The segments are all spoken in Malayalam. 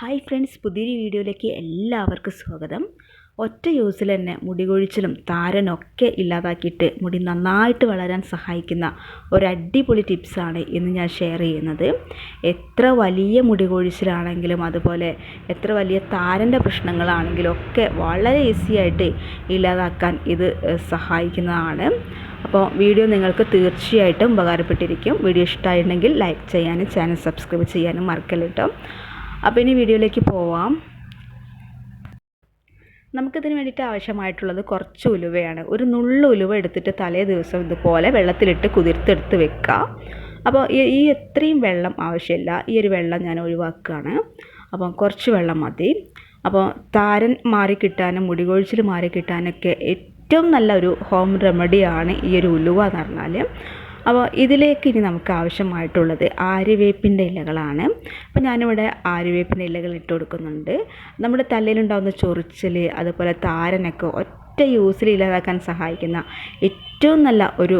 ഹായ് ഫ്രണ്ട്സ് പുതിയൊരു വീഡിയോയിലേക്ക് എല്ലാവർക്കും സ്വാഗതം. ഒറ്റ യൂസിൽ തന്നെ മുടി കൊഴിച്ചിലും താരനൊക്കെ ഇല്ലാതാക്കിയിട്ട് മുടി നന്നായിട്ട് വളരാൻ സഹായിക്കുന്ന ഒരു അടിപൊളി ടിപ്സാണ് ഇന്ന് ഞാൻ ഷെയർ ചെയ്യുന്നത്. എത്ര വലിയ മുടി കൊഴിച്ചിലാണെങ്കിലും അതുപോലെ എത്ര വലിയ താരന്റെ പ്രശ്നങ്ങളാണെങ്കിലും ഒക്കെ വളരെ ഈസി ആയിട്ട് ഇല്ലാതാക്കാൻ ഇത് സഹായിക്കുന്നതാണ്. അപ്പോൾ വീഡിയോ നിങ്ങൾക്ക് തീർച്ചയായിട്ടും ഉപകാരപ്പെട്ടിരിക്കും. വീഡിയോ ഇഷ്ടമായിട്ടുണ്ടെങ്കിൽ ലൈക്ക് ചെയ്യാനും ചാനൽ സബ്സ്ക്രൈബ് ചെയ്യാനും മറക്കല്ല അപ്പോൾ ഇനി വീഡിയോയിലേക്ക് പോവാം. നമുക്കിതിന് വേണ്ടിയിട്ട് ആവശ്യമായിട്ടുള്ളത് കുറച്ച് ഉലുവയാണ്. ഒരു നുള്ളു ഉലുവ എടുത്തിട്ട് തലേ ദിവസം ഇതുപോലെ വെള്ളത്തിലിട്ട് കുതിർത്തെടുത്ത് വെക്കുക. അപ്പോൾ ഈ എത്രയും വെള്ളം ആവശ്യമില്ല. ഈ ഒരു വെള്ളം ഞാൻ ഒഴിവാക്കുകയാണ്. അപ്പം കുറച്ച് വെള്ളം മതി. അപ്പോൾ താരൻ മാറി കിട്ടാനും മുടികൊഴിച്ചിൽ മാറി കിട്ടാനൊക്കെ ഏറ്റവും നല്ല ഒരു ഹോം റെമഡിയാണ് ഈ ഒരു ഉലുവ എന്ന് പറഞ്ഞാൽ അപ്പോൾ ഇതിലേക്ക് ഇനി നമുക്ക് ആവശ്യമായിട്ടുള്ളത് ആര്യവേപ്പിന്റെ ഇലകളാണ്. അപ്പോൾ ഞാനിവിടെ ആര്യവേപ്പിന്റെ ഇലകൾ ഇട്ട് കൊടുക്കുന്നുണ്ട്. നമ്മുടെ തലയിലുണ്ടാകുന്ന ചൊറിച്ചിൽ അതുപോലെ താരനൊക്കെ ഒറ്റ യൂസിൽ ഇല്ലാതാക്കാൻ സഹായിക്കുന്ന ഏറ്റവും നല്ല ഒരു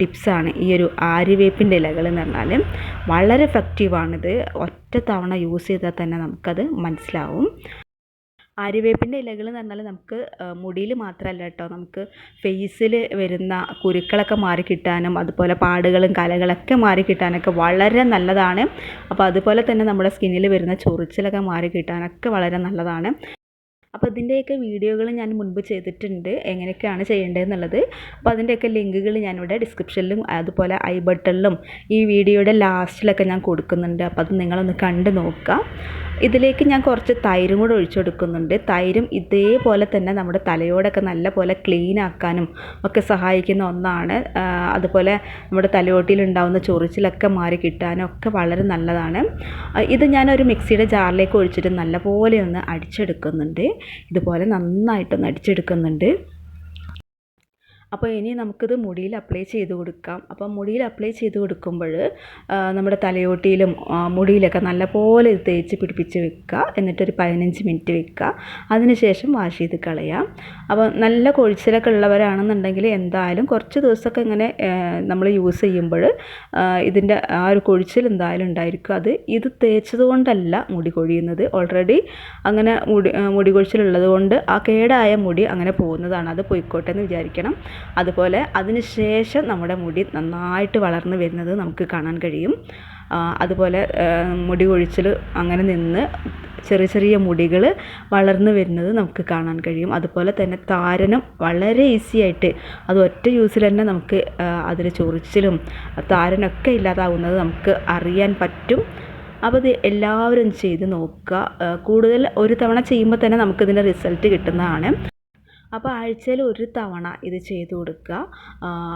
ടിപ്സാണ് ഈ ഒരു ആര്യവേപ്പിന്റെ ഇലകൾ എന്ന് പറഞ്ഞാൽ വളരെ എഫക്റ്റീവാണിത് ഒറ്റ തവണ യൂസ് ചെയ്താൽ തന്നെ നമുക്കത് മനസ്സിലാവും. ആര്യവേപ്പിന്റെ ഇലകൾ എന്ന് പറഞ്ഞാൽ നമുക്ക് മുടിയിൽ മാത്രമല്ല കേട്ടോ നമുക്ക് ഫേസിൽ വരുന്ന കുരുക്കളൊക്കെ മാറി കിട്ടാനും അതുപോലെ പാടുകളും കലകളൊക്കെ മാറി കിട്ടാനൊക്കെ വളരെ നല്ലതാണ്. അപ്പോൾ അതുപോലെ തന്നെ നമ്മുടെ സ്കിന്നിൽ വരുന്ന ചൊറിച്ചിലൊക്കെ മാറി കിട്ടാനൊക്കെ വളരെ നല്ലതാണ്. അപ്പോൾ ഇതിന്റെയൊക്കെ വീഡിയോകൾ ഞാൻ മുൻപ് ചെയ്തിട്ടുണ്ട് എങ്ങനെയൊക്കെയാണ് ചെയ്യേണ്ടതെന്നുള്ളത്. അപ്പോൾ അതിന്റെയൊക്കെ ലിങ്കുകൾ ഞാനിവിടെ ഡിസ്ക്രിപ്ഷനിലും അതുപോലെ ഐ ബട്ടണിലും ഈ വീഡിയോയുടെ ലാസ്റ്റിലൊക്കെ ഞാൻ കൊടുക്കുന്നുണ്ട്. അപ്പോൾ അത് നിങ്ങളൊന്ന് കണ്ട് നോക്കുക. ഇതിലേക്ക് ഞാൻ കുറച്ച് തൈരും കൂടെ ഒഴിച്ചു കൊടുക്കുന്നുണ്ട്. തൈരും ഇതേപോലെ തന്നെ നമ്മുടെ തലയോടൊക്കെ നല്ല പോലെ ക്ലീൻ ആക്കാനും ഒക്കെ സഹായിക്കുന്ന ഒന്നാണ്. അതുപോലെ നമ്മുടെ തലയോട്ടിയിൽ ഉണ്ടാകുന്ന ചൊറിച്ചിലൊക്കെ മാറി കിട്ടാനും ഒക്കെ വളരെ നല്ലതാണ്. ഇത് ഞാനൊരു മിക്സിയുടെ ജാറിലേക്ക് ഒഴിച്ചിട്ട് നല്ലപോലെ ഒന്ന് അടിച്ചെടുക്കുന്നുണ്ട്. ഇതുപോലെ നന്നായിട്ടൊന്ന് അടിച്ചെടുക്കുന്നുണ്ട്. അപ്പോൾ ഇനി നമുക്കിത് മുടിയിൽ അപ്ലൈ ചെയ്ത് കൊടുക്കാം. അപ്പോൾ മുടിയിൽ അപ്ലൈ ചെയ്ത് കൊടുക്കുമ്പോൾ നമ്മുടെ തലയോട്ടിയിലും മുടിയിലൊക്കെ നല്ലപോലെ ഇത് തേച്ച് പിടിപ്പിച്ച് വെക്കുക. എന്നിട്ടൊരു പതിനഞ്ച് മിനിറ്റ് വെക്കുക. അതിനുശേഷം വാഷ് ചെയ്ത് കളയാം. അപ്പോൾ നല്ല കൊഴിച്ചിലൊക്കെ ഉള്ളവരാണെന്നുണ്ടെങ്കിൽ എന്തായാലും കുറച്ച് ദിവസമൊക്കെ ഇങ്ങനെ നമ്മൾ യൂസ് ചെയ്യുമ്പോൾ ഇതിന്റെ ആ ഒരു കൊഴിച്ചിൽ എന്തായാലും ഉണ്ടായിരിക്കും. അത് ഇത് തേച്ചത് കൊണ്ടല്ല മുടി കൊഴിയുന്നത്. ഓൾറെഡി അങ്ങനെ മുടി മുടി കൊഴിച്ചിലുള്ളത് കൊണ്ട് ആ കേടായ മുടി അങ്ങനെ പോകുന്നതാണ്. അത് പൊയ്ക്കോട്ടെ എന്ന് വിചാരിക്കണം. അതുപോലെ അതിനുശേഷം നമ്മുടെ മുടി നന്നായിട്ട് വളർന്നു വരുന്നത് നമുക്ക് കാണാൻ കഴിയും. അതുപോലെ മുടി കൊഴിച്ചിൽ അങ്ങനെ നിന്ന് ചെറിയ ചെറിയ മുടികൾ വളർന്നു വരുന്നത് നമുക്ക് കാണാൻ കഴിയും. അതുപോലെ തന്നെ താരനും വളരെ ഈസി ആയിട്ട് അത് ഒറ്റ യൂസിൽ തന്നെ നമുക്ക് അതിൽ ചൊറിച്ചിലും താരനൊക്കെ ഇല്ലാതാവുന്നത് നമുക്ക് അറിയാൻ പറ്റും. അപ്പോൾ ഇത് എല്ലാവരും ചെയ്ത് നോക്കുക. കൂടുതൽ ഒരു തവണ ചെയ്യുമ്പോൾ തന്നെ നമുക്കിതിന്റെ റിസൾട്ട് കിട്ടുന്നതാണ്. അപ്പോൾ ആഴ്ചയിൽ ഒരു തവണ ഇത് ചെയ്തു കൊടുക്കുക.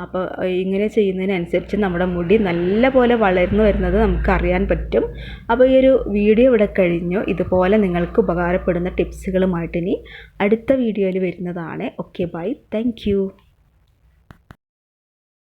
അപ്പോൾ ഇങ്ങനെ ചെയ്യുന്നതിനനുസരിച്ച് നമ്മുടെ മുടി നല്ല പോലെ വളർന്നു വരുന്നത് നമുക്കറിയാൻ പറ്റും. അപ്പോൾ ഈ ഒരു വീഡിയോ ഇവിടെ കഴിഞ്ഞു. ഇതുപോലെ നിങ്ങൾക്ക് ഉപകാരപ്പെടുന്ന ടിപ്സുകളുമായിട്ട് ഇനി അടുത്ത വീഡിയോയിൽ വരുന്നതാണ്. Okay bye. താങ്ക്